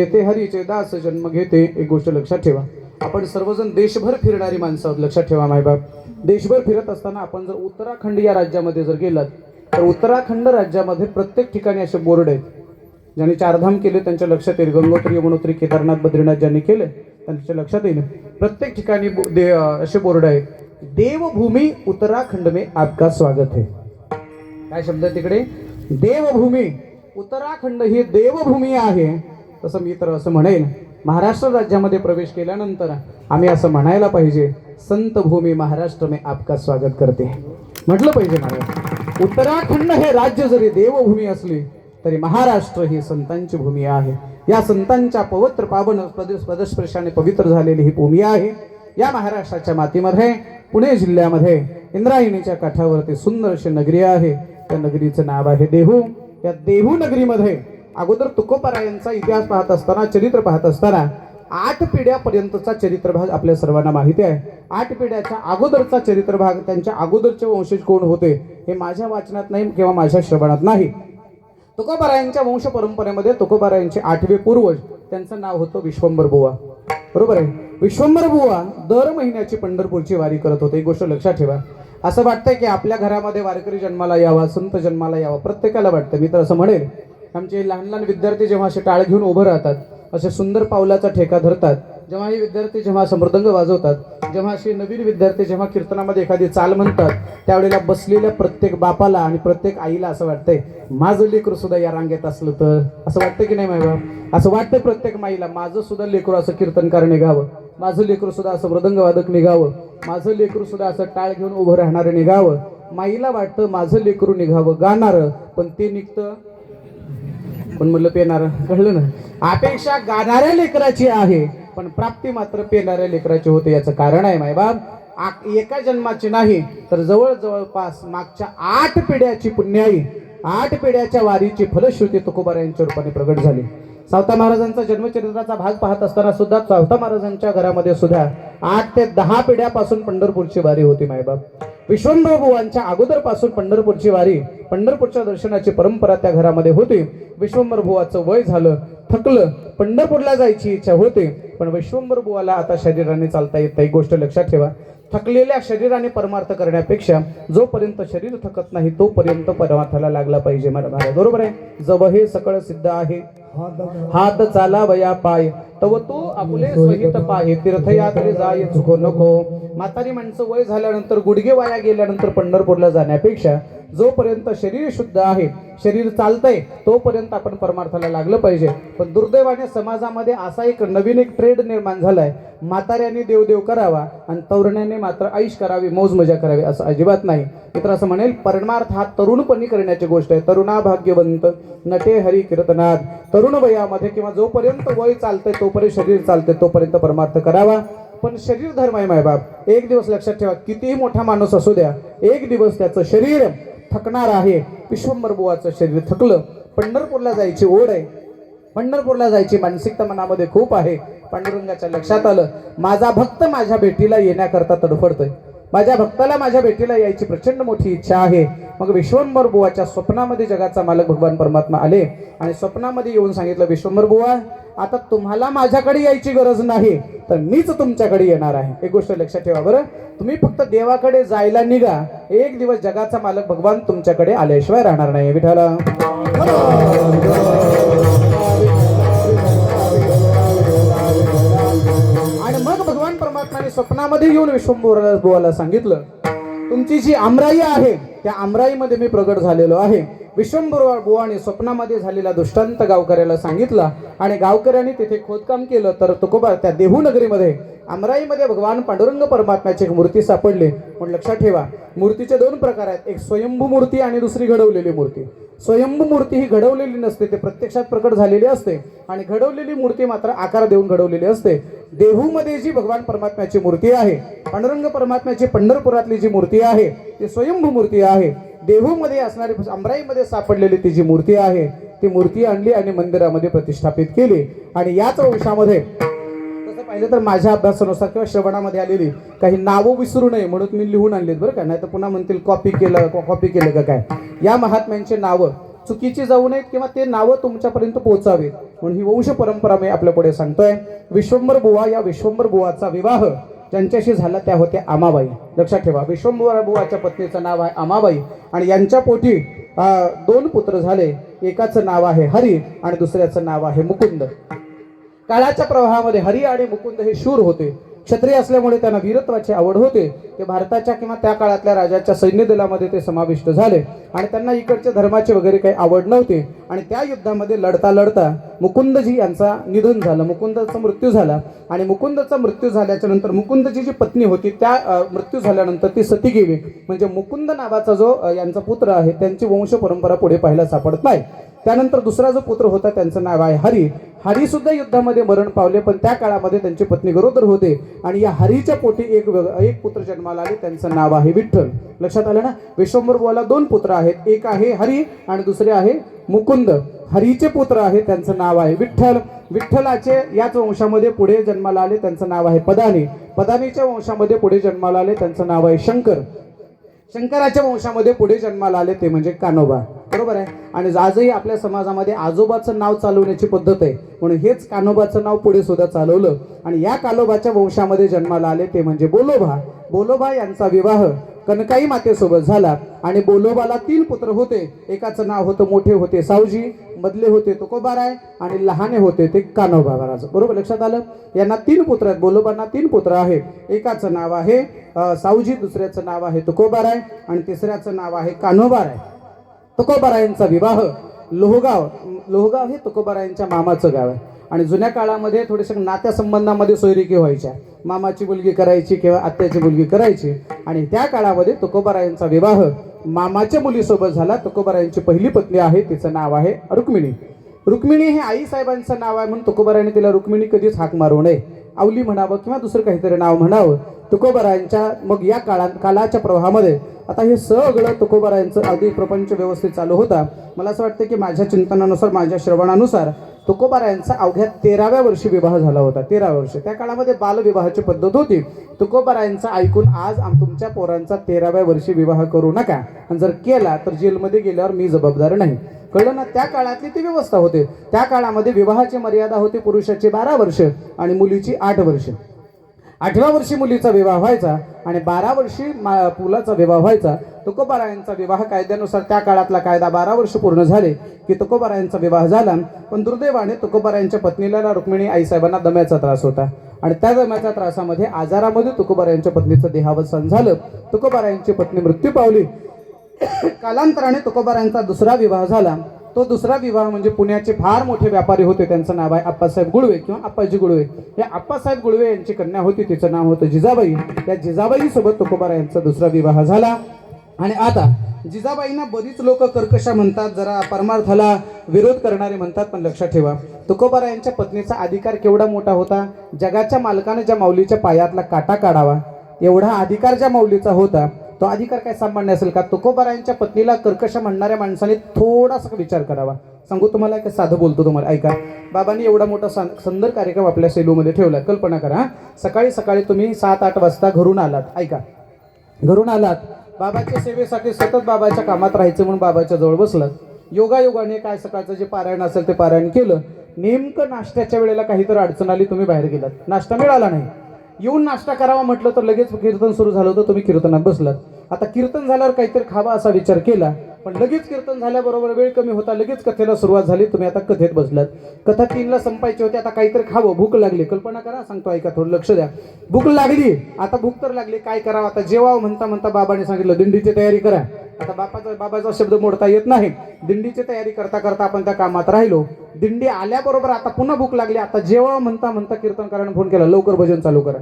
येथे हरीचे दास जन्म घेते एक गोष्ट लक्षात ठेवा. आपण सर्वजण देशभर फिरणारी माणसं आहोत लक्षात ठेवा मायबाप. देशभर फिरत असताना आपण जर उत्तराखंड या राज्यामध्ये जर गेलात तर उत्तराखंड राज्यामध्ये प्रत्येक ठिकाणी असे बोर्ड आहेत. ज्यांनी चारधाम केले त्यांच्या लक्षात येईल. गंगोत्री यमुनोत्री केदारनाथ बद्रीनाथ ज्यांनी केले त्यांच्या लक्षात येईल. प्रत्येक ठिकाणी असे बोर्ड आहेत. देवभूमी उत्तराखंड मे आपका स्वागत आहे काय शब्द तिकडे? देवभूमी. उत्तराखंड ही देवभूमी आहे. तसं मी तर असं म्हणेन महाराष्ट्र राज्यामध्ये प्रवेश केल्यानंतर आम्ही असं म्हणायला पाहिजे संत भूमी महाराष्ट्र मे आपका स्वागत करते म्हटलं पाहिजे महाराज उत्तराखंड हे राज्य जरी देवभूमी असली तरी महाराष्ट्र ही संतांची भूमी आहे. या संतांच्या पवित्र पावन पदस्पर्शाने पवित्र झालेली ही भूमी आहे. या महाराष्ट्राच्या मातीमध्ये पुणे जिल्ह्यामध्ये इंद्रायणीच्या काठावरती सुंदर अशी नगरी आहे. त्या नगरीचं नाव आहे देहू. या देहू नगरीमध्ये अगोदर तुकोपरायांचा इतिहास पाहत असताना चरित्र पाहत असताना आठ पिढ्यापर्यंतचा चरित्र भाग आपल्या सर्वांना माहिती आहे. आठ पिढ्याच्या अगोदरचा चरित्र भाग त्यांच्या अगोदरचे वंशज कोण होते हे माझ्या वाचनात नाही किंवा माझ्या श्रवणात नाही. तुकोबारायांच्या वंश परंपरेमध्ये तुकोबारायांचे आठवे पूर्वज त्यांचं नाव होतं विश्वंभर बुवा. बरोबर आहे? विश्वंभर बुवा दर महिन्याची पंढरपूरची वारी करत होते. एक गोष्ट लक्षात ठेवा. असं वाटतंय की आपल्या घरामध्ये वारकरी जन्माला यावा संत जन्माला यावा प्रत्येकाला वाटतं. मी तर असं म्हणेल आमचे लहान लहान विद्यार्थी जेव्हा असे टाळ घेऊन उभं राहतात असे सुंदर पावलाचा ठेका धरतात जेव्हा हे विद्यार्थी जेव्हा समृदंग वाजवतात जेव्हा असे नवीन विद्यार्थी जेव्हा कीर्तनामध्ये एखादी चाल म्हणतात त्यावेळेला बसलेल्या प्रत्येक बापाला आणि प्रत्येक आईला असं वाटतंय माझं लेकरू सुद्धा या रांगेत असलं तर? असं वाटतं की नाही मायबाप असं वाटतं प्रत्येक माईला माझं सुद्धा लेकरू असं कीर्तनकार निघावं. माझं लेकरू सुद्धा असं मृदंग वादक निघावं. माझं लेकरू सुद्धा असं टाळ घेऊन उभं राहणारं निघावं. माईला वाटतं माझं लेकरू निघावं गाणारं पण ते निघतं पण म्हणलं पेणार कळलं ना. अपेक्षा गाणाऱ्या लेकराची आहे पण प्राप्ती मात्र पेणाऱ्या लेकराची होते याचं कारण आहे मायबाप. एका जन्माची नाही तर जवळ जवळपास मागच्या आठ पिढ्याची पुण्याई आठ पिढ्याच्या वारीची फलश्रुती तुकोबार यांच्या रूपाने प्रगट झाली. सावता महाराजांचा जन्मचरित्राचा भाग पाहत असताना सुद्धा सावता महाराजांच्या घरामध्ये सुद्धा आठ ते दहा पिढ्यापासून पंढरपूरची वारी होती मायबाप. विश्वंभर बुवांच्या अगोदरपासून पंढरपूरची वारी पंढरपूरच्या दर्शनाची परंपरा त्या घरामध्ये होती. विश्वंभर बुवाचं वय झालं थकलं पंढरपूरला जायची इच्छा होते. पण विश्वंभर बुवाला आता शरीराने चालता येत नाही गोष्ट लक्षात ठेवा. थकलेल्या शरीराने परमार्थ करण्यापेक्षा जोपर्यंत शरीर थकत नाही तोपर्यंत परमार्थाला लागला पाहिजे मला बरोबर आहे? जब हे सकळ सिद्ध आहे. हात चाला वया पाय. तव तो आपले स्वहित पाय. तीर्थयात्रे जाय चुको नको. म्हातारी माणसं वय झाल्यानंतर गुडघे वाया गेल्यानंतर पंढरपूरला जाण्यापेक्षा जोपर्यंत शरीर शुद्ध आहे शरीर चालतंय तोपर्यंत आपण परमार्थाला लागलं पाहिजे. पण दुर्दैवाने समाजामध्ये असा एक नवीन एक ट्रेड निर्माण झालाय. म्हाताऱ्याने देवदेव करावा आणि तरुणाने मात्र ऐश करावी मौज मजा करावी असं अजिबात नाही. मित्र असं म्हणेल परमार्थ हा तरुणपणी करण्याची गोष्ट आहे. तरुणा भाग्यवंत नटे हरी कीर्तनाद. तरुण वयामध्ये किंवा जोपर्यंत वय चालतंय तोपर्यंत शरीर चालतंय तोपर्यंत परमार्थ करावा. पण शरीर धर्म आहे मायबाप. एक दिवस लक्षात ठेवा कितीही मोठा माणूस असू द्या एक दिवस त्याचं शरीर थकणार आहे. विश्वंभर बुवाचं शरीर थकलं. पंढरपूरला जायची ओढ आहे. पंढरपूरला जायची मानसिकता मनामध्ये खूप आहे. पांडुरंगाच्या लक्षात आलं. माझा भक्त माझ्या भेटीला येण्याकरता तडफडतोय. माझ्या भक्ताला माझ्या भेटीला यायची प्रचंड मोठी इच्छा आहे. मग विश्वंभर बुवाच्या स्वप्नामध्ये जगाचा मालक भगवान परमात्मा आले आणि स्वप्नामध्ये येऊन सांगितलं विश्वंभर बुवा आता तुम्हाला माझ्याकडे यायची गरज नाही तर मीच तुमच्याकडे येणार आहे. एक गोष्ट लक्षात ठेवा बरं. तुम्ही फक्त देवाकडे जायला निघा. एक दिवस जगाचा मालक भगवान तुमच्याकडे आल्याशिवाय राहणार नाही. विठाला आणि स्वप्नामध्ये येऊन विश्वंभूराला बुवाला सांगितलं तुमची जी आमराई आहे त्या आमराईमध्ये मी प्रगट झालेलो आहे. विश्वंभर बुवाने स्वप्नामध्ये झालेला दृष्टांत गावकऱ्याला सांगितला आणि गावकऱ्यांनी तिथे खोदकाम केलं तर तुकोबा त्या देहू नगरीमध्ये आमराईमध्ये भगवान पांडुरंग परमात्म्याची एक मूर्ती सापडली. म्हणून लक्षात ठेवा मूर्तीचे दोन प्रकार आहेत. एक स्वयंभू मूर्ती आणि दुसरी घडवलेली मूर्ती. स्वयंभू मूर्ती ही घडवलेली नसते ते प्रत्यक्षात प्रकट झालेली असते आणि घडवलेली मूर्ती मात्र आकार देऊन घडवलेली असते. देहूमध्ये जी भगवान परमात्म्याची मूर्ती आहे पांडुरंग परमात्म्याची पंढरपुरातली जी मूर्ती आहे ती स्वयंभू मूर्ती आहे. देहूमध्ये असणारी अमराईमध्ये सापडलेली ती जी मूर्ती आहे ती मूर्ती आणली आणि मंदिरामध्ये प्रतिष्ठापित केली. आणि याच वंशामध्ये पाहिलं तर माझ्या अभ्यासानुसार किंवा श्रवणामध्ये आलेली काही नावं विसरू नये म्हणून मी लिहून आणलीत बरं का. नाही तर पुन्हा म्हणतील कॉपी केलं कॉपी केलं का काय? या महात्म्यांचे नावं चुकीची जाऊ नयेत किंवा ते नावं तुमच्यापर्यंत पोहोचावेत म्हणून ही वंश परंपरा मी आपल्या पुढे सांगतोय. विश्वंभर बुवा या विश्वंभर बुवाचा विवाह ज्यांच्याशी झाला त्या होत्या आमाबाई. लक्षात ठेवा विश्वंभर बुवाच्या पत्नीचं नाव आहे आमाबाई आणि यांच्या पोटी दोन पुत्र झाले. एकाचं नाव आहे हरी आणि दुसऱ्याचं नाव आहे मुकुंद. काळाच्या प्रवाहामध्ये हरी आणि मुकुंद हे शूर होते. क्षत्रिय असल्यामुळे त्यांना वीरत्वाची आवड होते. ते भारताच्या किंवा त्या काळातल्या राजाच्या सैन्य दलामध्ये ते समाविष्ट झाले. आणि त्यांना इकडच्या धर्माची वगैरे काही आवड नव्हती. आणि त्या युद्धामध्ये लढता लढता मुकुंदजी यांचा निधन झालं. मुकुंदचा मृत्यू झाला. आणि मुकुंदचा मृत्यू झाल्याच्यानंतर मुकुंदची जी पत्नी होती त्या मृत्यू झाल्यानंतर ती सती गेली म्हणजे मुकुंद नावाचा जो यांचा पुत्र आहे त्यांची वंश परंपरा पुढे पाहायला सापडत नाही. त्यानंतर दुसरा जो पुत्र होता त्यांचं नाव आहे हरी. हरी सुद्धा युद्धामध्ये मरण पावले पण त्या काळामध्ये त्यांची पत्नी गरोदर होते आणि या हरीच्या पोटी एक एक पुत्र जन्माला आले त्यांचं नाव आहे विठ्ठल. लक्षात आलं ना? विश्वंभर बुवाला दोन पुत्र आहेत. एक आहे हरी आणि दुसरे आहे मुकुंद. हरीचे पुत्र आहे त्यांचं नाव आहे विठ्ठल. विठ्ठलाचे याच वंशामध्ये पुढे जन्माला आले त्यांचं नाव आहे पदानी. पदानीच्या वंशामध्ये पुढे जन्माला आले त्यांचं नाव आहे शंकर. शंकराच्या वंशामध्ये पुढे जन्माला आले ते म्हणजे कानोबा. बरोबर आहे? आणि आजही आपल्या समाजामध्ये आजोबाचं नाव चालवण्याची पद्धत आहे. म्हणून हेच कानोबाचं नाव पुढे सुद्धा चालवलं. आणि या कानोबाच्या वंशामध्ये जन्माला आले ते म्हणजे बोलोबा. बोलोबा यांचा विवाह कनकाई मातेसोबत झाला आणि बोलोबाला तीन पुत्र होते. एकाचं नाव होतं मोठे होते सावजी मधले होते तुकोबाराय आणि लहाने होते ते कानोबा महाराज. बरोबर लक्षात आलं? यांना तीन पुत्र आहेत. बोलोबांना तीन पुत्र आहेत. एकाचं नाव आहे सावजी दुसऱ्याचं नाव आहे तुकोबाराय आणि तिसऱ्याचं नाव आहे कान्होबाराय. तुकोबारायांचा विवाह लोहगाव लोहगाव हे तुकोबारायांच्या मामाचं गाव आहे. आणि जुन्या काळामध्ये थोडेसे नात्यासंबंधामध्ये सोयरिकी व्हायच्या. मामाची मुलगी करायची किंवा आत्याची मुलगी करायची. आणि त्या काळामध्ये तुकोबारायांचा विवाह मामाच्या मुलीसोबत झाला. तुकोबारायांची पहिली पत्नी आहे तिचं नाव आहे रुक्मिणी. रुक्मिणी हे आईसाहेबांचं नाव आहे म्हणून तुकोबारायांनी तिला रुक्मिणी कधीच हाक मारू नये. आवली म्हणावं किंवा दुसरं काहीतरी नाव म्हणावं. तुकोबारायांच्या मग या काळात कालाच्या प्रवाहामध्ये आता हे सगळं तुकोबारायांचं अगदी प्रपंच व्यवस्थित चालू होता. मला असं वाटतं की माझ्या चिंतनानुसार माझ्या श्रवणानुसार तुकोबारायांचा अवघ्या तेराव्या वर्षी विवाह झाला होता. तेरा वर्ष. त्या काळामध्ये बालविवाहाची पद्धत होती. तुकोबारायांचा ऐकून आज आम तुमच्या पोरांचा तेराव्या वर्षी विवाह करू नका. आणि जर केला तर जेलमध्ये गेल्यावर मी जबाबदार नाही. कळलं ना? त्या काळातली ती व्यवस्था होते. त्या काळामध्ये विवाहाची मर्यादा होती पुरुषाची बारा वर्ष आणि मुलीची आठ वर्ष. आठव्या वर्षी मुलीचा विवाह व्हायचा आणि बारा वर्षी मा- पुलाचा विवाह व्हायचा. तुकोबारायांचा विवाह कायद्यानुसार त्या काळातला कायदा बारा वर्ष पूर्ण झाले की तुकोबारायांचा विवाह झाला. पण दुर्दैवाने तुकोबारायांच्या पत्नीला रुक्मिणी आईसाहेबांना दम्याचा त्रास होता. आणि त्या दम्याच्या त्रासामध्ये आजारामध्ये तुकोबारायांच्या पत्नीचं देहावसान झालं. तुकोबारायांची पत्नी मृत्यू पावली. कालांतराने तुकोबारायांचा दुसरा विवाह झाला. तो दुसरा विवाह म्हणजे पुण्याचे फार मोठे व्यापारी होते त्यांचं नाव आहे आप्पासाहेब गुळवे किंवा आप्पाजी गुळवे. या आप्पासाहेब गुळवे यांची कन्या होती तिचं नाव होतं जिजाबाई. त्या जिजाबाई सोबत तुकोबारायांचा दुसरा विवाह झाला. आणि आता जिजाबाईंना बरीच लोक कर्कशा म्हणतात जरा परमार्थाला विरोध करणारे म्हणतात पण लक्षात ठेवा. तुकोबारा यांच्या पत्नीचा अधिकार केवढा मोठा होता? जगाच्या मालकाने ज्या माऊलीच्या पायातला काटा काढावा एवढा अधिकार ज्या माऊलीचा होता तो अधिकार काय सामान्य असेल का? तुकोबारायांच्या पत्नीला कर्कश म्हणणाऱ्या माणसाने थोडासा विचार करावा. सांगू तुम्हाला काय साधं बोलतो तुम्हाला. ऐका. बाबांनी एवढा मोठा सा- सुंदर कार्यक्रम आपल्या सेलूमध्ये ठेवला कल्पना करा सकाळी सकाळी तुम्ही सात आठ वाजता घरून आलात. ऐका. घरून आलात. बाबाच्या सेवेसाठी सतत बाबाच्या कामात राहायचं म्हणून बाबाच्या जवळ बसलात. योगायोगाने काय सकाळचं जे पारायण असेल ते पारायण केलं. नेमकं नाश्त्याच्या वेळेला काहीतरी अडचण आली तुम्ही बाहेर गेलात. नाश्ता मिळाला नाही. येऊन नाश्ता करावा म्हटलं तर लगेच कीर्तन सुरू झालं होतं तुम्ही कीर्तनात बसलात. आता कीर्तन झाल्यावर काहीतरी खावा असा विचार केला पण लगेच कीर्तन झाल्याबरोबर वेळ कमी होता लगेच कथेला सुरुवात झाली तुम्ही आता कथेत बसलात. कथा तीनला संपायची होती आता काहीतरी खावं भूक लागली. कल्पना करा सांगतो ऐका थोडं लक्ष द्या. भूक लागली आता भूक तर लागली काय करावं? आता जेवावं म्हणता म्हणता बाबाने सांगितलं दिंडीची तयारी करा. आता बापाचा बाबाचा शब्द मोडता येत नाही. दिंडीची तयारी करता करता आपण त्या कामात राहिलो. दिंडी आल्याबरोबर आता पुन्हा भूक लागली आता जेव्हा म्हणता म्हणता कीर्तनकाराने फोन केला लवकर भजन चालू करा.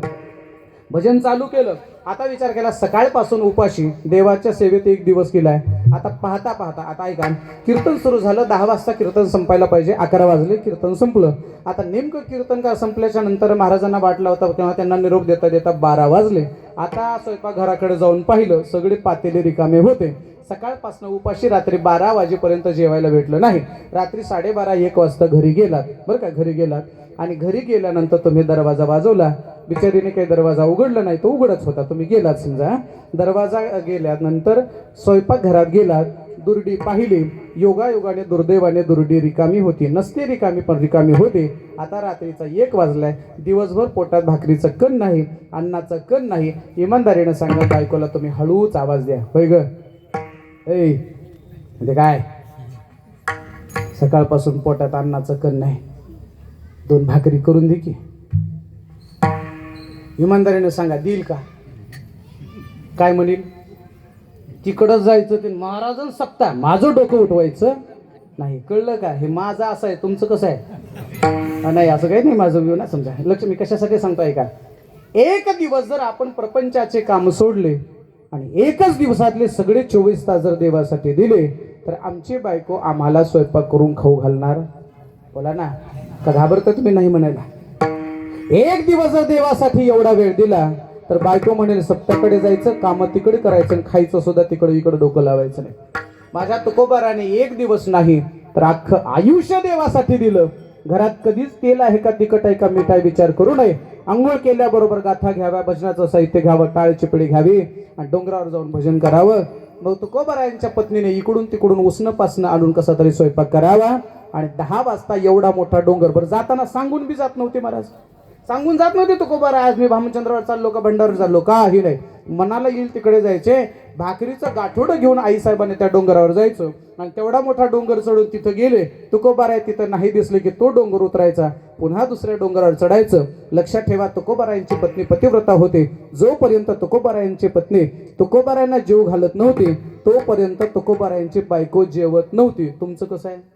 भजन चालू केलं आता विचार केला सकाळपासून उपाशी देवाच्या सेवेत एक दिवस केलाय. आता पाहता पाहता आता ऐका कीर्तन सुरू झालं दहा वाजता कीर्तन संपायला पाहिजे अकरा वाजले कीर्तन संपलं. आता नेमकं कीर्तन का संपल्याच्या नंतर महाराजांना वाटला होता तेव्हा त्यांना निरोप देता देता बारा वाजले. आता स्वयंपाकघराकडे जाऊन पाहिलं सगळे पातेले रिकामे होते. सकाळपासून उपाशी रात्री बारा वाजेपर्यंत जेवायला भेटलं नाही. रात्री साडेबारा एक वाजता घरी गेलात. बरं का घरी गेलात. आणि घरी गेल्यानंतर तुम्ही दरवाजा वाजवला बिचारीने काही दरवाजा उघडला नाही तो उघडच होता. तुम्ही गेलात समजा. दरवाजा गेल्यानंतर स्वयंपाकघरात गेलात दुर्डी पाहिली. योगायोगाने दुर्दैवाने दुर्डी रिकामी होती. नसते रिकामी पण रिकामी होते. आता रात्रीचा एक वाजलाय. दिवसभर पोटात भाकरीचं कण नाही अन्नाचं कण नाही. इमानदारीनं सांगा बायकोला तुम्ही हळूच आवाज द्या. होय ग? ए म्हणजे काय? सकाळपासून पोटात अन्नाचं कण नाही. दोन भाकरी करून दे की. इमानदारीने सांगा देईल का? काय म्हणील? तिकडंच जायचं ते महाराजन सप्ता माझं डोकं उठवायचं नाही. कळलं का? हे माझं असं आहे. तुमचं कसं आहे? नाही असं काही नाही माझं व्यू ना समजा. लक्ष मी कशासाठी सांगतोय का? एक दिवस जर आपण प्रपंचाचे काम सोडले आणि एकच दिवसातले सगळे चोवीस तास जर देवासाठी दिले तर आमची बायको आम्हाला स्वयंपाक करून खाऊ घालणार? बोला ना. का तर तुम्ही? नाही म्हणायला. एक दिवस जर देवासाठी एवढा वेळ दिला तर बायको म्हणेल सप्ताकडे जायचं काम तिकडे करायचं आणि खायचं सुद्धा तिकडे इकडे डोकं लावायचं नाही. माझ्या तुकोबाराने एक दिवस नाही तर अख्खं आयुष्य देवासाठी दिलं. घरात कधीच तेल आहे का तिखट आहे का मीठ आहे विचार करू नये. आंघोळ केल्याबरोबर गाथा घ्याव्या भजनाचं साहित्य घ्यावं टाळ पिढी घ्यावी आणि डोंगरावर जाऊन भजन करावं. मग तुकोबारायांच्या पत्नीने इकडून तिकडून उसणं पासणं आणून कसा तरी स्वयंपाक करावा. आणि दहा वाजता एवढा मोठा डोंगर बरं जाताना सांगून बी जात नव्हते महाराज. सांगून जात नव्हते तुकोबारा आज मी भामचंद्रावर चाललो का भंडारवर चाललो? का ही नाही. मनाला येईल तिकडे जायचे. भाकरीचं गाठोडं घेऊन आईसाहेबांनी त्या डोंगरावर जायचं. आणि तेवढा मोठा डोंगर चढून तिथं गेले. तुकोबाराय तिथं नाही दिसले की तो डोंगर उतरायचा. पुन्हा दुसऱ्या डोंगरावर चढायचं. लक्षात ठेवा तुकोबारायांची पत्नी पतिव्रता होते. जोपर्यंत तुकोबारायांची पत्नी तुकोबारायांना जीव घालत नव्हती तोपर्यंत तुकोबारायांची बायको जेवत नव्हती. तुमचं कसं आहे?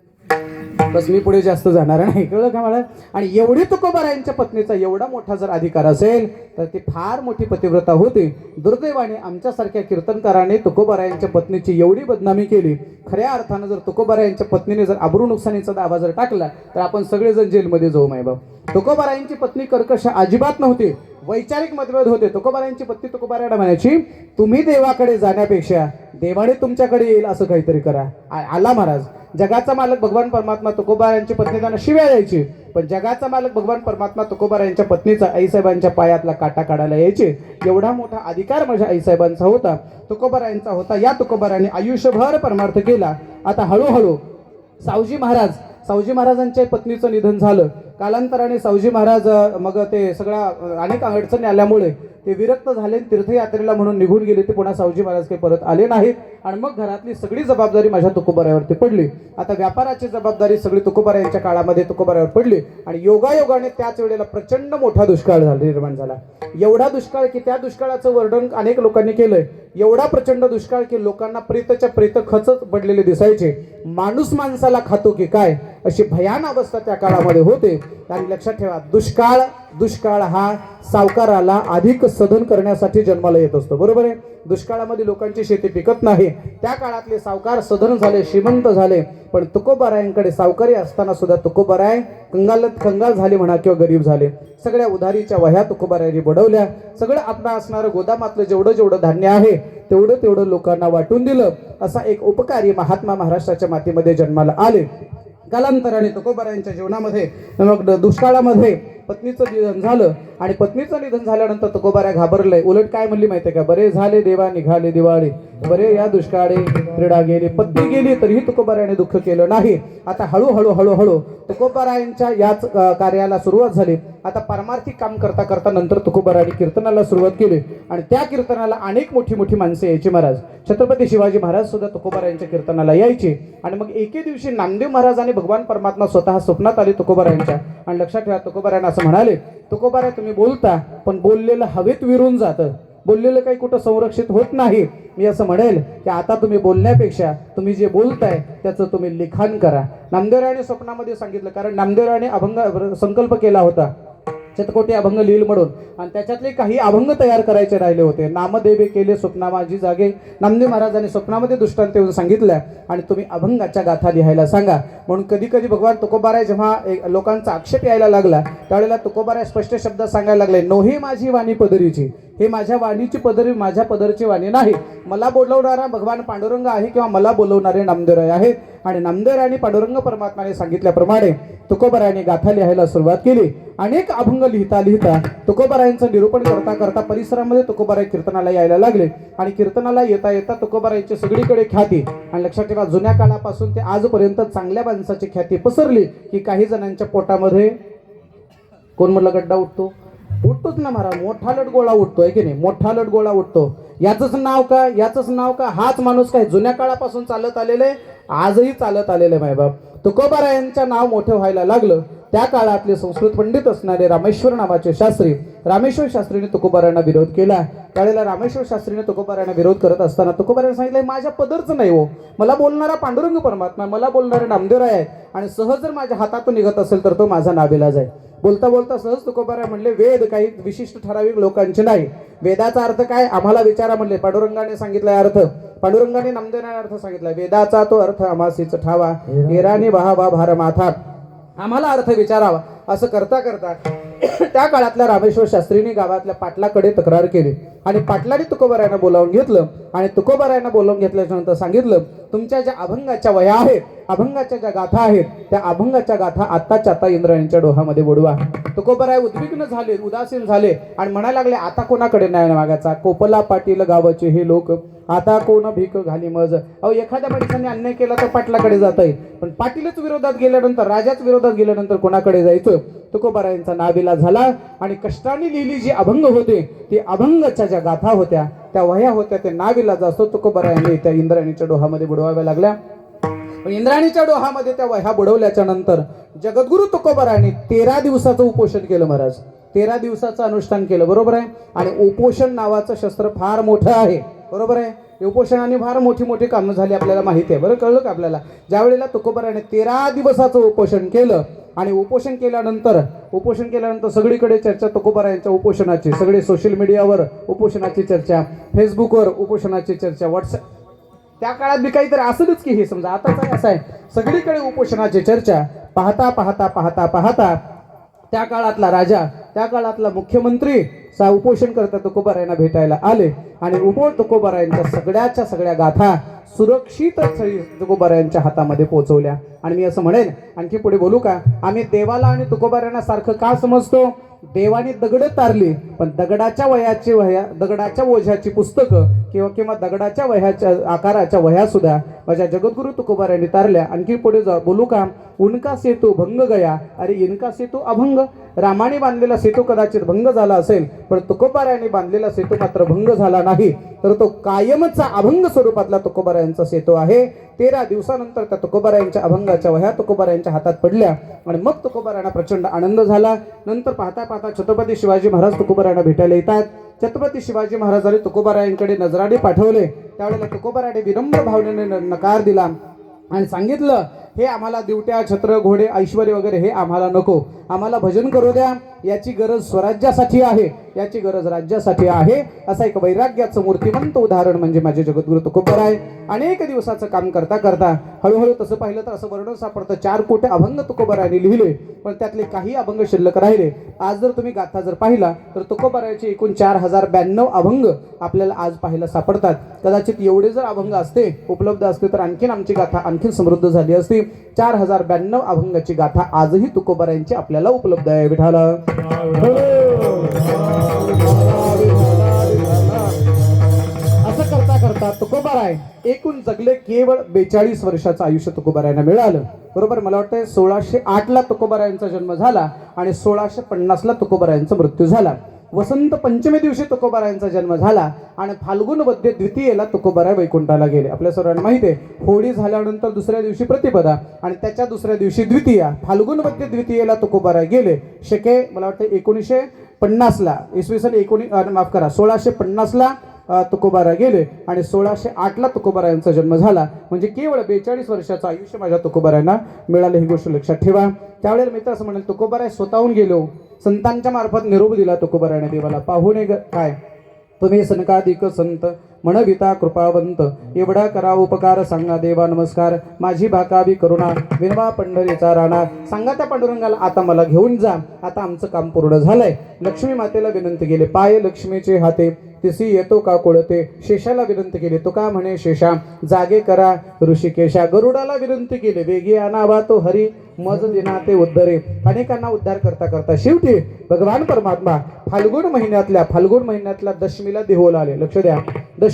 बस मी पुढे जास्त जाणार नाही कळलं का मला? आणि एवढी तुकोबारायांच्या पत्नीचा एवढा मोठा जर अधिकार असेल तर ती फार मोठी पतिव्रता होती. दुर्दैवाने आमच्यासारख्या कीर्तनकाराने तुकोबारायांच्या पत्नीची एवढी बदनामी केली. खऱ्या अर्थानं जर तुकोबारायांच्या पत्नीने जर आबरू नुकसानीचा दावा जर टाकला तर आपण सगळेजण जेलमध्ये जाऊ मायबाप. तुकोबारायांची पत्नी कर्कश अजिबात नव्हती. वैचारिक मतभेद होते. तुकोबारायांची पत्नी तुकोबारायला म्हणायची तुम्ही देवाकडे जाण्यापेक्षा देवाने तुमच्याकडे येईल असं काहीतरी करा. आला महाराज. जगाचा मालक भगवान परमात्मा तुकोबार यांची पत्नी त्यांना शिव्या द्यायची. पण जगाचा मालक भगवान परमात्मा तुकोबार यांच्या पत्नीचा आईसाहेबांच्या पायातला काटा काढायला यायचे. एवढा मोठा अधिकार माझ्या आईसाहेबांचा होता. तुकोबार यांचा होता. या तुकोबाराने आयुष्यभर परमार्थ केला. आता हळूहळू सावजी महाराज सावजी महाराजांच्या पत्नीचं निधन झालं. कालांतराने सावजी महाराज मग ते सगळ्या अनेक अडचणी आल्यामुळे ते विरक्त झाले आणि तीर्थयात्रेला म्हणून निघून गेले ते पुन्हा सावजी महाराज काही परत आले नाहीत. आणि मग घरातली सगळी जबाबदारी माझ्या तुकोबाऱ्यावरती पडली. आता व्यापाराची जबाबदारी सगळी तुकोबारा यांच्या काळामध्ये तुकोबाऱ्यावर पडली. आणि योगायोगाने त्याच वेळेला प्रचंड मोठा दुष्काळ झाला निर्माण झाला. एवढा दुष्काळ की त्या दुष्काळाचं वर्णन अनेक लोकांनी केलंय. एवढा प्रचंड दुष्काळ की लोकांना प्रेतच्या प्रेत खचत पडलेले दिसायचे. माणूस माणसाला खातो की काय? अशी भयान अवस्था त्या काळामध्ये होते. आणि लक्षात ठेवा दुष्काळ दुष्काळ हा सावकाराला अधिक सधन करण्यासाठी जन्माला येत असतो. बरोबर आहे? दुष्काळामध्ये लोकांची शेती पिकत नाही. त्या काळातले सावकार सधन झाले श्रीमंत झाले. पण तुकोबारायांकडे सावकारी असताना सुद्धा तुकोबाराय कंगालत कंगाल झाले म्हणा किंवा गरीब झाले. सगळ्या उधारीच्या वह्या तुकोबारायांनी बुडवल्या. सगळं आपला असणारं गोदामातलं जेवढं जेवढं धान्य आहे तेवढं तेवढं लोकांना वाटून दिलं. असा एक उपकारी महात्मा महाराष्ट्राच्या मातीमध्ये जन्माला आले. कालांतराने तुकोबारायांच्या जीवनामध्ये मग दुष्काळामध्ये पत्नीचं निधन झालं. आणि पत्नीचं निधन झाल्यानंतर तुकोबाऱ्या घाबरलंय. उलट काय म्हणली माहिती आहे का? बरे झाले देवा निघाले दिवाळी. बरे या दुष्काळी क्रीडा गेली पत्नी गेली तरीही तुकोबारायाने दुःख केलं नाही. आता हळूहळू हळूहळू तुकोबारायांच्या याच कार्याला सुरुवात झाली. आता पारमार्थिक काम करता करता नंतर तुकोबारायांनी कीर्तनाला सुरुवात केली. आणि त्या कीर्तनाला अनेक मोठी मोठी माणसं यायची महाराज. छत्रपती शिवाजी महाराज सुद्धा तुकोबारायांच्या कीर्तनाला यायचे. आणि मग एके दिवशी नामदेव महाराज आणि भगवान परमात्मा स्वतः स्वप्नात आले तुकोबारायांच्या. आणि लक्षात ठेवा तुकोबारायांना असं म्हणाले तुकोबारा तुम्ही बोलता पण बोललेलं हवेत विरून जातं. बोललेलं काही कुठं संरक्षित होत नाही. मी असं म्हणेल की आता तुम्ही बोलण्यापेक्षा तुम्ही जे बोलताय त्याचं तुम्ही लिखाण करा. नामदेवराने स्वप्नामध्ये सांगितलं कारण नामदेवराने अभंग संकल्प केला होता. शतकोटी अभंग लिहिल म्हणून. आणि त्याच्यातले काही अभंग तयार करायचे राहिले होते. नामदेवे केले स्वप्ना माझी जागे. नामदेव महाराजांनी स्वप्नामध्ये दृष्टांत येऊन सांगितलं आणि तुम्ही अभंगाच्या गाथा लिहायला सांगा. म्हणून कधी कधी भगवान तुकोबाराय जेव्हा एक लोकांचा आक्षेप यायला लागला त्यावेळेला तुकोबाराय स्पष्ट शब्द सांगायला लागले नोही माझी वाणी पदरीची. हे माझ्या वाणीची पदरी माझ्या पदरची वाणी नाही. मला बोलवणारा भगवान पांडुरंग आहे किंवा मला बोलवणारे नामदेवराय आहेत. आणि नामदेवराय आणि पांडुरंग परमात्माने सांगितल्याप्रमाणे तुकोबरायाने गाथा लिहायला सुरुवात केली. अनेक अभंग लिहिता लिहिता तुकोबरायांचं निरूपण करता करता परिसरामध्ये तुकोबराय कीर्तनाला यायला लागले. आणि कीर्तनाला येता येता तुकोबरायांची सगळीकडे ख्याती आणि लक्षात ठेवा जुन्या काळापासून ते आजपर्यंत चांगल्या माणसाची ख्याती पसरली की काही जणांच्या पोटामध्ये कोण म्हटलं गड्डा उठतो? उठतोच ना महाराज. मोठा लटगोळा उठतो आहे की नाही? मोठा लटगोळा उठतो. याचंच नाव काय? याचंच नाव का हाच माणूस काय? जुन्या काळापासून चालत आलेलं आहे? आजही चालत आलेलं आहे मायबाप. तुकोबारायांचं नाव मोठं व्हायला लागलं. त्या काळातले संस्कृत पंडित असणारे रामेश्वर नावाचे शास्त्री रामेश्वर शास्त्रीने तुकोबारांना विरोध केला. त्यावेळेला रामेश्वर शास्त्रीने तुकोबारांना विरोध करत असताना तुकोबारांना सांगितलं माझ्या पदरच नाही हो. मला बोलणारा पांडुरंग परमात्मा मला बोलणारा नामदेवराय आहे. आणि सहज जर माझ्या हातातून निघत असेल तर तो माझा नावेला जाईल बोलता बोलता सहज तुकोबाराय म्हणले वेद काही विशिष्ट ठराविक लोकांचे नाही. वेदाचा अर्थ काय? आम्हाला विचारा म्हणले. पांडुरंगाने सांगितलाय अर्थ. पांडुरंगाने नामदेवाने अर्थ सांगितलाय. वेदाचा तो अर्थ आमासीच ठावा. एराने वाहा वा भार माथा आम्हाला अर्थ विचारावा. असं करता करता त्या काळातल्या रामेश्वर शास्त्रीने गावातल्या पाटलाकडे तक्रार केली. आणि पाटलाने तुकोबारायांना बोलावून घेतलं. आणि तुकोबारायांना बोलावून घेतल्याच्या नंतर सांगितलं तुमच्या ज्या अभंगाच्या वया आहेत अभंगाच्या ज्या गाथा आहेत त्या अभंगाच्या गाथा आत्ताच्या आता इंद्रायणीच्या डोहामध्ये बुडवा. तुकोबराय उद्विग्न झाले उदासीन झाले आणि म्हणायला लागले आता कोणाकडे नाही मागायचा? कोपला पाटील गावाचे हे लोक. आता कोण भीक घाली मज? अहो एखाद्या माणसाने अन्याय केला तर पाटलाकडे जाता येईल. पण पाटीलच विरोधात गेल्यानंतर राजाच विरोधात गेल्यानंतर कोणाकडे जायचं? तुकोबारायांचा नाविला झाला आणि कष्टाने लिहिली जी अभंग होते ती अभंगच्या ज्या गाथा होत्या त्या वह्या होत्या ते नाविला जास्त तुकोबारायांनी त्या इंद्रायणीच्या डोहामध्ये बुडवाव्या लागल्या. पण इंद्राणीच्या डोहामध्ये त्या वह्या बुडवल्याच्या नंतर जगद्गुरु तुकोबाराने तेरा दिवसाचं उपोषण केलं महाराज. तेरा दिवसाचं अनुष्ठान केलं बरोबर आहे? आणि उपोषण नावाचं शस्त्र फार मोठं आहे बरोबर आहे? उपोषणाने फार मोठी मोठी कामं झाली आपल्याला माहिती आहे बरं कळलं का आपल्याला? ज्या वेळेला तुकोबाराने तेरा दिवसाचं उपोषण केलं आणि उपोषण केल्यानंतर उपोषण केल्यानंतर सगळीकडे चर्चा तुकोबारायांच्या उपोषणाची सगळे सोशल मीडियावर उपोषणाची चर्चा फेसबुकवर उपोषणाची चर्चा व्हॉट्सअप त्या काळात बी काहीतरी असलच की हे समजा. आताच असं आहे. सगळीकडे उपोषणाची चर्चा. पाहता पाहता पाहता पाहता त्या काळातला राजा त्या काळातला मुख्यमंत्री सा उपोषण करता तुकोबारायांना भेटायला आले. आणि उपो तुकोबारायांच्या सगळ्याच्या सगळ्या गाथा सुरक्षित तुकोबारायांच्या हातामध्ये पोहोचवल्या. आणि मी असं म्हणेन आणखी पुढे बोलू का? आम्ही देवाला आणि तुकोबारायांना सारखं का समजतो? देवाने दगड तारली पण दगडाच्या वयाची वया दगडाच्या ओझ्याची पुस्तकं किंवा किंवा दगडाच्या वह्याच्या आकाराच्या वह्या सुद्धा माझ्या जगद्गुरु तुकोबारायांनी तारल्या आणखी पुढे जा बोलू का? उनका सेतू भंग गया. अरे इनका सेतू अभंग. रामाने बांधलेला सेतू कदाचित भंग झाला असेल पण तुकोबारायांनी बांधलेला सेतू मात्र भंग झाला नाही. तर तो कायमचा अभंग स्वरूपातला तुकोबारायांचा सेतू आहे. तेरा दिवसानंतर त्या तुकोबारायांच्या अभंगाच्या वह्या तुकोबारायांच्या हातात पडल्या आणि मग तुकोबारायांना प्रचंड आनंद झाला. नंतर पाहता पाहता छत्रपती शिवाजी महाराज तुकोबारायांना भेटायला येतात. छत्रपती शिवाजी महाराजांनी तुकोबारायांकडे नजराडे पाठवले. त्यावेळेला तुकोबाराने विनम्र भावनेने न- नकार दिला आणि सांगितलं हे आम्हाला दिवट्या छत्र घोडे ऐश्वर वगैरे हे आम्हाला नको. आम्हाला भजन करू द्या. याची गरज स्वराज्यासाठी आहे. याची गरज राज्यासाठी आहे. असा एक वैराग्याचं मूर्तिमंत उदाहरण म्हणजे माझे जगद्गुरु तुकोबर आहे. अनेक दिवसाचं काम करता करता हळूहळू तसं पाहिलं तर असं वर्णन सापडतं. चार कोटे अभंग तुकोबरायांनी लिहिले पण त्यातले काही अभंग शिल्लक राहिले. आज जर तुम्ही गाथा जर पाहिला तर तुकोबरायाचे एकूण चार हजार ब्याण्णव अभंग आपल्याला आज पाहायला सापडतात. कदाचित एवढे जर अभंग असते उपलब्ध असते तर आणखीन आमची गाथा आणखीन समृद्ध झाली असती. चार हजार ब्याण्णव अभंगाची गाथा आजही तुकोबरायांची आपल्याला उपलब्ध आहे. विठाला असं करता करता तुकोबाराय एकूण जगले केवळ बेचाळीस वर्षाचं आयुष्य तुकोबारायांना मिळालं. बरोबर? मला वाटतं सोळाशे आठला तुकोबारायांचा जन्म झाला आणि सोळाशे पन्नासला तुकोबारायांचा मृत्यू झाला. वसंत पंचमी दिवशी तुकोबारायांचा जन्म झाला आणि फाल्गुनमध्ये द्वितीयेला तुकोबाराय वैकुंठाला गेले. आपल्या सर्वांना माहिती आहे होळी झाल्यानंतर दुसऱ्या दिवशी प्रतिपदा आणि त्याच्या दुसऱ्या दिवशी द्वितीया. फाल्गुनमध्ये द्वितीयेला तुकोबाराय गेले. शके मला वाटतं एकोणीसशे पन्नासला इसवी सन एकोणी माफ करा सोळाशे पन्नासला तुकोबारा गेले आणि सोळाशे आठला तुकोबारा यांचा जन्म झाला. म्हणजे केवळ बेचाळीस वर्षाचं आयुष्य माझ्या तुकोबारायांना मिळालं ही गोष्ट लक्षात ठेवा. त्यावेळेला मित्र असं म्हणेल तुकोबाराय स्वतःहून गेलो. संतांच्या मार्फत निरोप दिला तुकोबाराने देवाला. पाहुणे काय? तुम्ही सनकाधिक संत म्हणविता कृपावंत एवढा करा उपकार सांगा देवा नमस्कार. माझी भाकावी करुणा विनवा पंढरीचा राणा. सांगा त्या पांडुरंगाला आता मला घेऊन जा. आता आमचं काम पूर्ण झालंय. लक्ष्मी मातेला विनंती केली पाय लक्ष्मीचे हाते. तिसी येतो का कोळते? शेषाला विनंती केली तो का म्हणे शेषा? जागे करा ऋषिकेशा. गरुडाला विनंती केली वेगी आणावा तो हरी. मज दिना ते उद्धरे अनेकांना उद्धार करता करता शेवटी भगवान परमात्मा फाल्गुन महिन्यातल्या फाल्गुन महिन्यातल्या दशमीला देहोला आले. लक्ष द्या.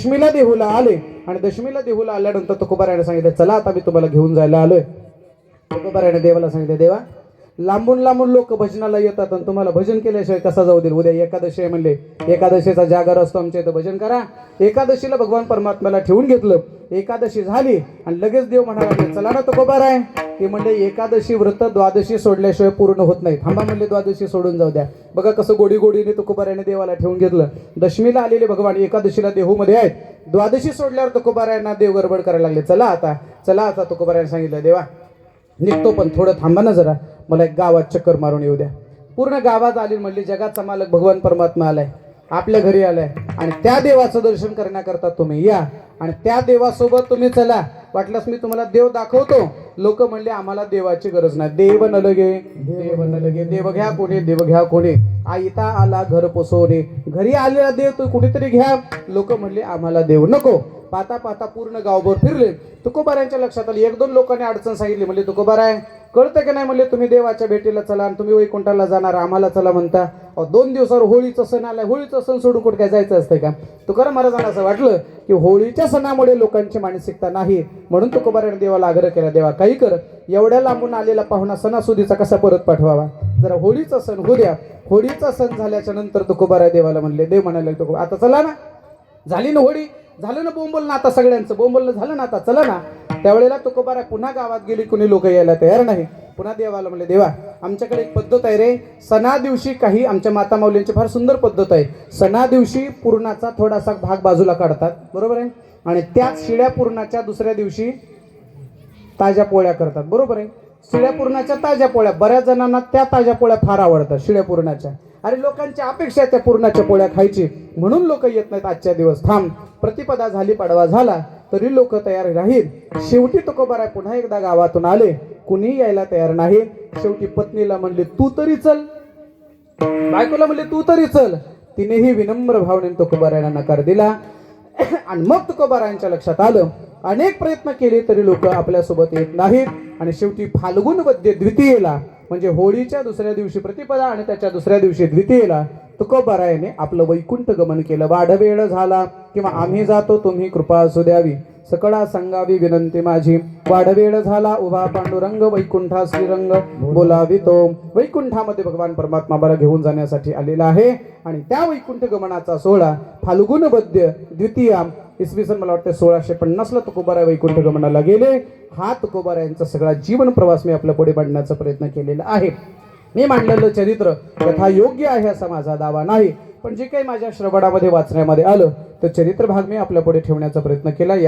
दशमीला देहूला आले आणि दशमीला देहूला आल्यानंतर तुकोबारायने सांगितलं चला आता मी तुम्हाला घेऊन जायला आलोय. तुकोबारायने देवाला सांगितलं देवा लांबून लांबून लोक भजनाला येतात आणि तुम्हाला भजन केल्याशिवाय कसा जाऊ देईल? उद्या एकादशी आहे म्हणले. एकादशीचा जागर असतो आमच्या इथं भजन करा. एकादशीला भगवान परमात्म्याला ठेवून घेतलं. एकादशी झाली आणि लगेच देव म्हणाला चला ना तुकोबाराय. आहे की म्हणजे एकादशी व्रत द्वादशी सोडल्याशिवाय पूर्ण होत नाही. थांबा म्हणले द्वादशी सोडून जाऊ द्या. बघा कसं गोडी गोडीने तुकोबाराने देवाला ठेवून घेतलं. दशमीला आलेले भगवान एकादशीला देहूमध्ये आहेत. द्वादशी सोडल्यावर तुकोबारायांना देव गडबड करायला लागले. चला आता चला आता तुकोबारायने सांगितलं देवा. निघतो पण थोडं थांबा ना जरा. मला एक गावात चक्कर मारून येऊ द्या. पूर्ण गावात आली म्हणली जगाचा मालक भगवान परमात्मा आलाय. आपल्या घरी आलाय. आणि त्या देवाचं दर्शन करण्याकरता तुम्ही या. आणि त्या देवासोबत तुम्ही चला. वाटलंच मी तुम्हाला देव दाखवतो. लोक म्हणले आम्हाला देवाची गरज नाही. देव न लगे देव न लगे. देव घ्या कोणी देव घ्या कोणी. आईता आला घर पोसवणे घरी आलेला देव तो कुठेतरी घ्या. लोक म्हणले आम्हाला देव नको. पाहता पाहता पूर्ण गावभर फिरले. तुकोबारायांच्या लक्षात आले एक दोन लोकांनी अडचण सांगितली. म्हणजे तुकोबाराय कळतं की नाही म्हणले तुम्ही देवाच्या भेटीला चला आणि तुम्ही वैकुंठाला जाणार आम्हाला चला म्हणता. दोन दिवसावर होळीचं सण आला होळीचं सण सोडून कुठे काय जायचं असतं का? तुकाराम महाराजांना असं वाटलं की होळीच्या सणामुळे लोकांची मानसिकता नाही म्हणून तुकोबाराने देवाला आग्रह केला देवा काही कर एवढ्या लांबून आलेला पाहुणा सणासुदीचा कसा परत पाठवावा? जरा होळीचा सण होऊ द्या. होळीचा सण झाल्याच्यानंतर तुकोबारा देवाला म्हणले देव म्हणाले तुको आता चला ना. झाली ना होळी? झालं ना बोंबल ना आता सगळ्यांचं? बोंबलनं झालं ना आता चला ना. त्यावेळेला तुकोबारा पुन्हा गावात गेली कुणी लोक यायला तयार नाही. पुन्हा देवाला म्हणले देवा आमच्याकडे एक पद्धत आहे रे. सणा दिवशी काही आमच्या माता माऊलींची फार सुंदर पद्धत आहे. सणा दिवशी पूर्णाचा थोडासा भाग बाजूला काढतात. बरोबर आहे? आणि त्याच शिळ्या पूर्णाच्या दुसऱ्या दिवशी ताज्या पोळ्या करतात. बरोबर आहे? शिळ्या पूर्णाच्या ताज्या पोळ्या बऱ्याच जणांना त्या ताज्या पोळ्या फार आवडतात शिळ्या पूर्णाच्या. अरे लोकांच्या अपेक्षा त्या पूर्णाच्या पोळ्या खायची. म्हणून लोक येत नाहीत आजच्या दिवस. थांब. प्रतिपदा झाली पडवा झाला तरी लोक तयार राहील. शेवटी तुकोबाराय पुन्हा एकदा गावातून आले. कुणी यायला तयार नाही. शेवटी पत्नीला म्हणले तू तरी चल. बायकोला म्हणले तू तरी चल. तिनेही विनम्र भावने तुकोबारायला नकार दिला. आणि मग तुकोबारायांच्या लक्षात आलं. अनेक प्रयत्न केले तरी लोक आपल्यासोबत येत नाहीत. आणि शेवटी फाल्गुन वद्य द्वितीयेला म्हणजे होळीच्या दुसऱ्या दिवशी प्रतिपदा आणि त्याच्या दुसऱ्या दिवशी द्वितीयेला तुकोबारायाने आपलं वैकुंठ गमन केलं. वाढवेळ झाला. किंवा आम्ही जातो तुम्ही कृपा असू द्यावी. सकळा सांगावी विनंती माझी. वाढवेळ झाला उभा पांडुरंग वैकुंठा श्रीरंग बोलावी तो. वैकुंठामध्ये भगवान परमात्मा मला घेऊन जाण्यासाठी आलेला आहे. आणि त्या वैकुंठ गमनाचा सोहळा फाल्गुन बद्य द्वितीया इसवी सन मला वाटतं सोळाशे पन्नासला तुकोबारा वैकुंठ गमनाला गेले. हा तुकोबारा यांचा सगळा जीवन प्रवास मी आपल्या पुढे मांडण्याचा प्रयत्न केलेला आहे. मी मांडलेलं चरित्र यथा योग्य आहे असा माझा दावा नाही. पण जे काही माझ्या श्रवणामध्ये वाचण्यामध्ये आलं तर चरित्र भाग मी आपल्या पुढे ठेवण्याचा प्रयत्न केला. या